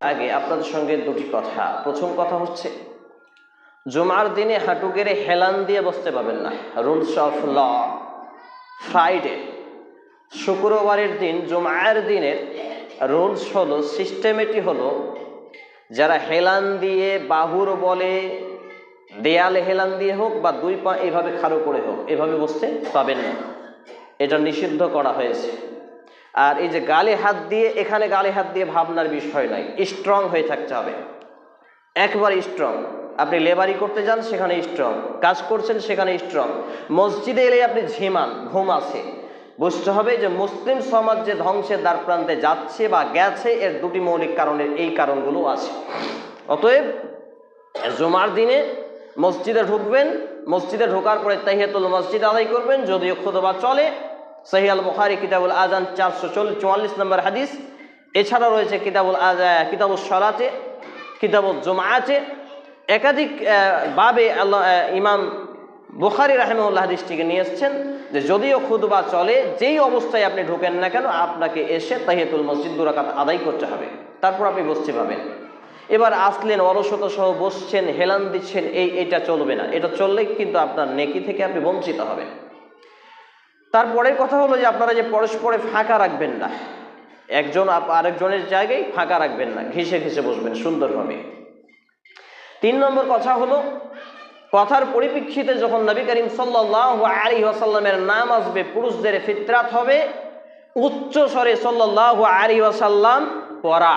আগে আপনাদের সঙ্গে দুটি কথা। প্রথম কথা হচ্ছে, জুমার দিনে হাঁটু গেড়ে হেলান দিয়ে বসতে পাবেন না। Rules of law. ফ্রাইডে, শুক্রবারের দিন জুমায়ের দিনের রুলস হলো, সিস্টেমেটি হলো, যারা হেলান দিয়ে বাহুর বলে, দেয়ালে হেলান দিয়ে হোক বা দুই পা এভাবে খাড়ো করে হোক, এভাবে বসতে পাবেন না। এটা নিষিদ্ধ করা হয়েছে। আর এই যে গালে হাত দিয়ে, এখানে গালে হাত দিয়ে ভাবনার বিষয় নাই স্ট্রং হয়ে থাকতে হবে। একবার স্ট্রং আপনি লেবারি করতে যান, সেখানে স্ট্রং কাজ করছেন, সেখানে স্ট্রং মসজিদে এলে আপনি ঝিমান, ঘুম আছে। বুঝতে হবে যে মুসলিম সমাজ যে ধ্বংসের দ্বার প্রান্তে যাচ্ছে বা গেছে, এর দুটি মৌলিক কারণের এই কারণগুলো আছে। অতএব, জুমার দিনে মসজিদে ঢুকবেন, মসজিদে ঢোকার পরে তাহিয়াতুল মসজিদ আদায় করবেন, যদিও খুদবা চলে সহিয়াল বুখারি কিতাবুল আজান চারশো চুয়াল্লিশ নম্বর হাদিস। এছাড়া রয়েছে কিতাবুল আজ কিতাবুল সলাতে কিতাবুল জুমাতে একাধিক আহ, বাবে আল্লাহ ইমাম বুখারি রাহেমউল্লাহ হাদিসটিকে নিয়ে এসছেন যে যদিও খুদবা চলে যেই অবস্থায় আপনি ঢোকেন না কেন আপনাকে এসে তাহিয়াতুল মসজিদ দুরাকাত আদায় করতে হবে। তারপর আপনি বসতে পাবেন এবার আসলেন অলসতা সহ বসছেন হেলান দিচ্ছেন এই এটা চলবে না। এটা চললে কিন্তু আপনার নেকি থেকে আপনি বঞ্চিত হবেন। তারপরের কথা হলো যে আপনারা যে পরস্পরে ফাঁকা রাখবেন না, একজন আরেকজনের জায়গায় ফাঁকা রাখবেন না ঘেসে ঘেসে বসবেন সুন্দরভাবে। তিন নম্বর কথা হলো, কথার পরিপ্রেক্ষিতে যখন নবী করিম সাল্লাহ আলী আসাল্লামের নাম আসবে, পুরুষদের ফিতরাত হবে উচ্চ স্বরে সাল্লাহ আলী আসাল্লাম পড়া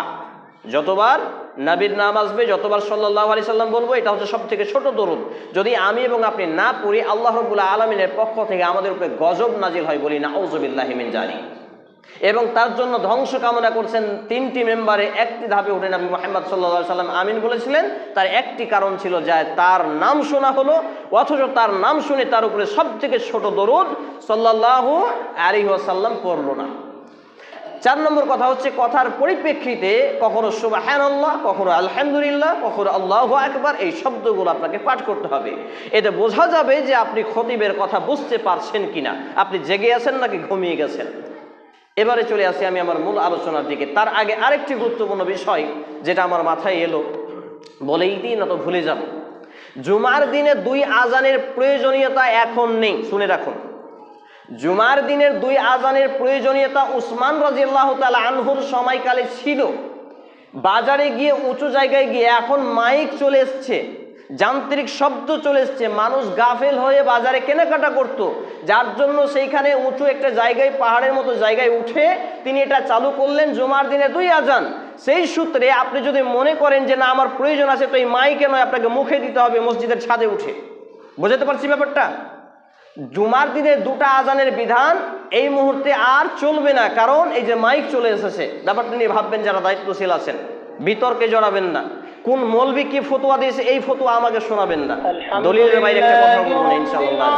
যতবার নবীর নাম আসবে, যতবার সাল্লাহ আলি সাল্লাম বলব, এটা হচ্ছে সব থেকে ছোট দরুদ। যদি আমি এবং আপনি না পড়ি, আল্লাহ রবুল্লা আলমিনের পক্ষ থেকে আমাদের উপরে গজব নাজিল হয় বলি না ওজবিল্লাহিমিন জানি এবং তার জন্য ধ্বংস কামনা করছেন তিনটি মেম্বারে, একটি ধাপে উঠে নবী মোহাম্মদ সাল্লা সাল্লাম আমিন বলেছিলেন, তার একটি কারণ ছিল যে তার নাম শোনা হলো, অথচ তার নাম শুনে তার উপরে সব থেকে ছোট দরুদ সাল্লাহ আলী সাল্লাম পড়ল না। চার নম্বর কথা হচ্ছে, কথার পরিপ্রেক্ষিতে কখনো সুবাহান আল্লাহ কখনো আলহামদুলিল্লাহ, কখনো আল্লাহ একবার এই শব্দগুলো আপনাকে পাঠ করতে হবে। এতে বোঝা যাবে যে আপনি খতিবের কথা বুঝতে পারছেন কিনা। আপনি জেগে আছেন নাকি ঘুমিয়ে গেছেন? এবারে চলে আসি আমি আমার মূল আলোচনার দিকে। তার আগে আরেকটি গুরুত্বপূর্ণ বিষয়, যেটা আমার মাথায় এলো। বলেই দিই, না তো ভুলে যাব। জুমার দিনে দুই আজানের প্রয়োজনীয়তা এখন নেই, শুনে রাখুন। জুমার দিনের দুই আজানের প্রয়োজনীয়তা উসমান রাজিয়াল্লাহ তালা আনহুর সময়কালে ছিল। বাজারে গিয়ে উঁচু জায়গায় গিয়ে এখন মাইক চলে এসছে, যান্ত্রিক শব্দ চলে এসছে, মানুষ গাফেল হয়ে বাজারে কেনাকাটা করত। যার জন্য সেইখানে উঁচু একটা জায়গায়, পাহাড়ের মতো জায়গায় উঠে তিনি এটা চালু করলেন জুমার দিনে দুই আজান। সেই সূত্রে আপনি যদি মনে করেন যে না, আমার প্রয়োজন আছে, তো এই মাইকে নয়, আপনাকে মুখে দিতে হবে, মসজিদের ছাদে উঠে। বোঝাতে পারছি ব্যাপারটা? জুমার দিনে দুটা আজানের বিধান এই মুহূর্তে আর চলবে না কারণ এই যে মাইক চলে এসেছে। ব্যাপারটা নিয়ে ভাববেন যারা দায়িত্বশীল আছেন বিতর্কে জড়াবেন না। কোন মৌলবি কি ফতুয়া দিয়েছে এই ফতুয়া আমাকে শোনাবেন না। দলিলের বাইরে একটা কথা বলব না ইনশাআল্লাহ।